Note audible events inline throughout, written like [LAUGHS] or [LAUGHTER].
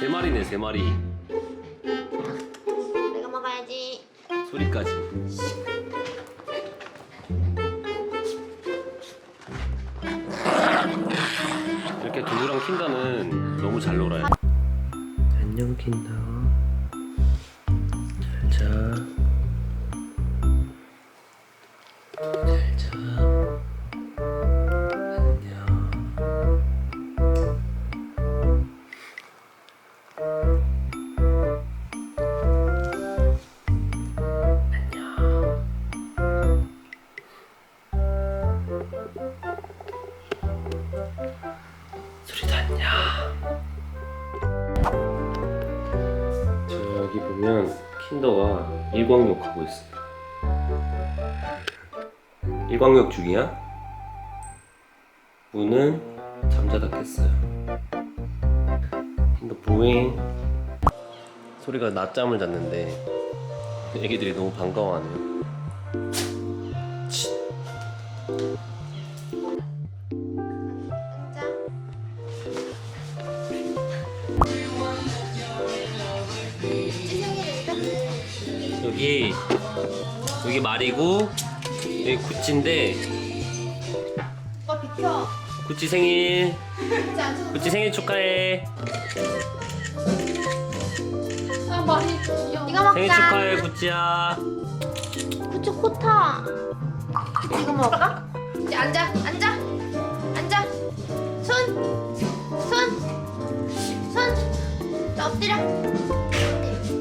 세 마리네 세 마리. 내가 먹어야지. 소리까지. 이렇게 두부랑 킨다는 너무 잘 놀아요. 안녕 킨다. 잘 자. 킨더가 일광욕 하고 있어요. 일광욕 중이야? 문은 잠자다 깼어요. 킨더 보잉. 소리가 낮잠을 잤는데 애기들이 너무 반가워하네요. 치. 여기 여기 말이고 여기 구찌인데 오빠 비켜. 구찌 생일. 구찌 생일 축하해 아 많이 귀여워. 이거 먹자. 생일 축하해 구찌야 그치 코타. 이거 먹을까? 이제 앉아, 앉아, 앉아. 손, 손, 손. 저 엎드려.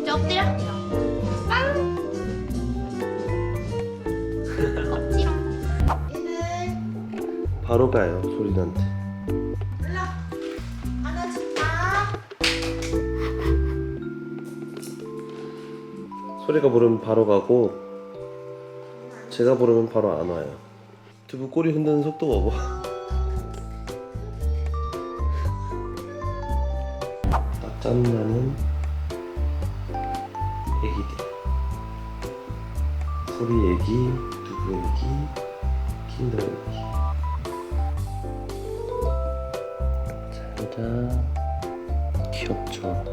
저 엎드려. 바로 가요 소리한테. 일로 안아줄까? 소리가 부르면 바로 가고 제가 부르면 바로 안 와요. 두부 꼬리 흔드는 속도 봐봐 낮잠 나는 애기들 소리 애기, 두부 애기, 킨더 애기 잘자 귀엽죠?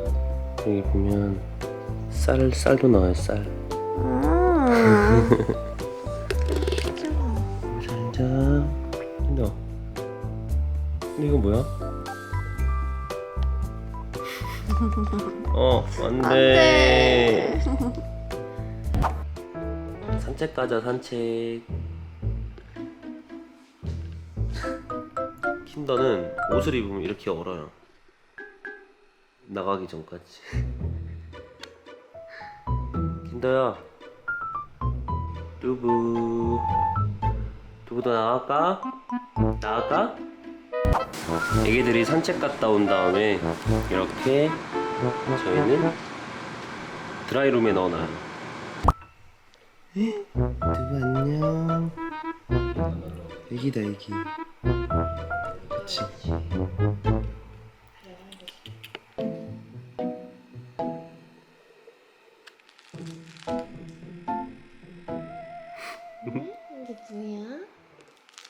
여기 보면 쌀, 쌀도 나와요 쌀. 잘자. 킨더 근데 이거 뭐야? [LAUGHS] 어 안 돼. 산책 가자 산책 킨더는 옷을 입으면 이렇게 얼어요. 나가기 전까지. [LAUGHS] 킨더야. 두부. 두부도 나갈까? 나갈까? 애기들이 산책 갔다 온 다음에 이렇게 저희는 드라이룸에 넣어놔요. 두부 안녕. 애기다 애기 그치 이게?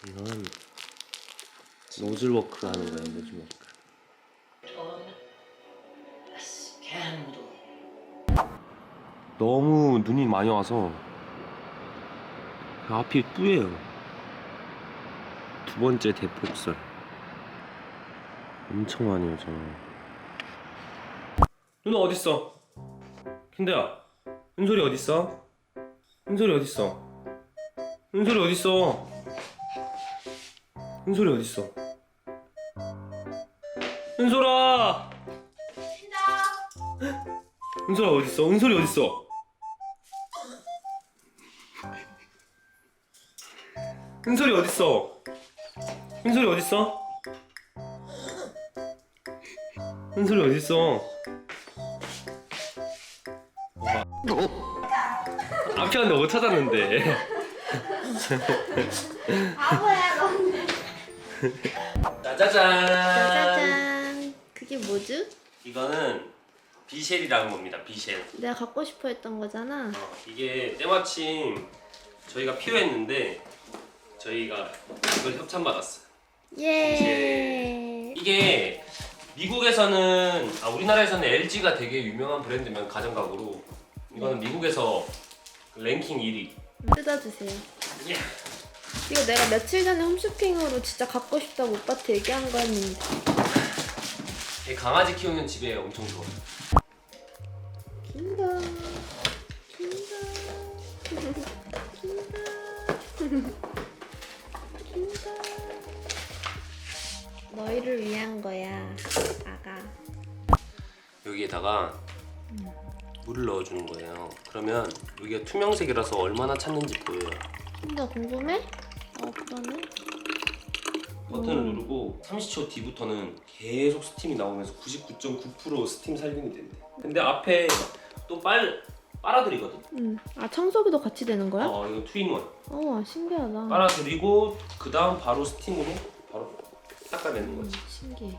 이건 노즐워크 하는 거야 노즐워크. 너무 눈이 많이 와서 앞이 뿌예요. 두 번째 대폭설 엄청 많이 오죠 누나 어딨어? 킨드야 은솔이 어딨어? 은솔이 어딨어? 은솔이 어딨어? 은솔이 어딨어? 은솔아! 은솔아 어딨어? 은솔이 어딨어? 은솔이 어딨어? 은솔이 어딨어? 은솔이 어딨어? 앞이 왔는데 못 찾았는데 바보야 너. 짜자잔 짜자잔. 그게 뭐죠? 이거는 비쉘이라는 겁니다. 비쉘. 내가 갖고 싶어 했던 거잖아. 어, 이게 때마침 저희가 필요했는데 저희가 이걸 협찬 받았어요. 예. 이게 미국에서는 아 우리나라에서는 LG가 되게 유명한 브랜드면 가정가구로 이거는 미국에서 랭킹 1위. 뜯어주세요. 예. 이거 내가 며칠 전에 홈쇼핑으로 진짜 갖고 싶다고 오빠한테 얘기한 거였는데. 이 강아지 키우는 집에 엄청 좋아. 긴다. 긴다. 긴다. 긴다. 너희를 위한 거야, 아가. 여기에다가 물을 넣어주는 거예요. 그러면 여기가 투명색이라서 얼마나 찼는지 보여요. 진짜 궁금해? 어, 그러네. 버튼을 누르고 30초 뒤부터는 계속 스팀이 나오면서 99.9% 스팀 살균이 된대. 근데 앞에 또 빨, 빨아들이거든. 응. 아, 청소기도 같이 되는 거야? 어, 이거 투인원. 어, 신기하다. 빨아들이고 그 다음 바로 스팀으로 바로 닦아내는 거지. 신기해.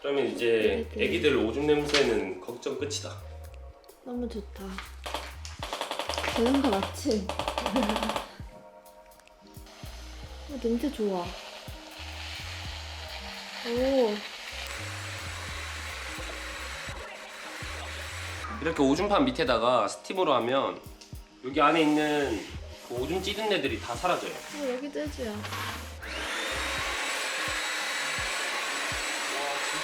그러면 이제 애기들. 애기들 오줌 냄새는 걱정 끝이다. 너무 좋다. 되는 거 맞지? 어, 냄새 좋아. 오, 이렇게 오줌판 밑에다가 스팀으로 하면 여기 안에 있는 그 오줌 찌든 애들이 다 사라져요. 어, 여기도 해줘요. 와 진짜 좋아.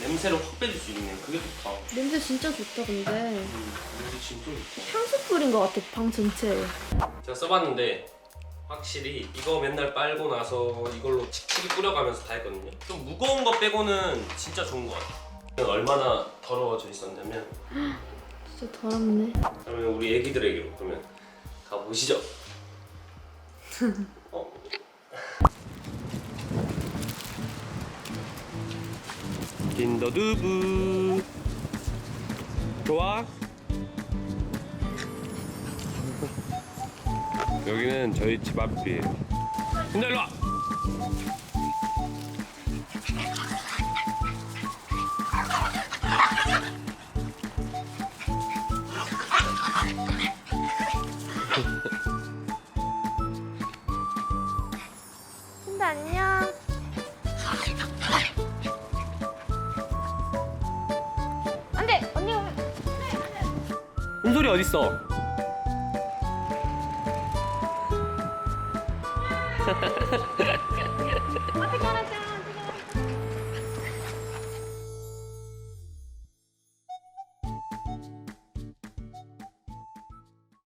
냄새를 확 빼줄 수 있네. 그게 좋다. 냄새 진짜 좋다, 근데. 음, 냄새 진짜 좋다. 향수 뿌린 것 같아, 방 전체에. 제가 써봤는데 확실히 이거 맨날 빨고 나서 이걸로 칙칙이 뿌려가면서 다 했거든요. 좀 무거운 거 빼고는 진짜 좋은 것 같아요. 얼마나 더러워져 있었냐면 [GASPS] 진짜 더럽네. 그러면 우리 애기들에게 그러면 가보시죠. [LAUGHS] 어? 킨더두부 좋아? 여기는 저희 집 앞이에요. 근데 일로 와. 소리 어딨어? [LAUGHS] [LAUGHS] 어떻게 알았죠?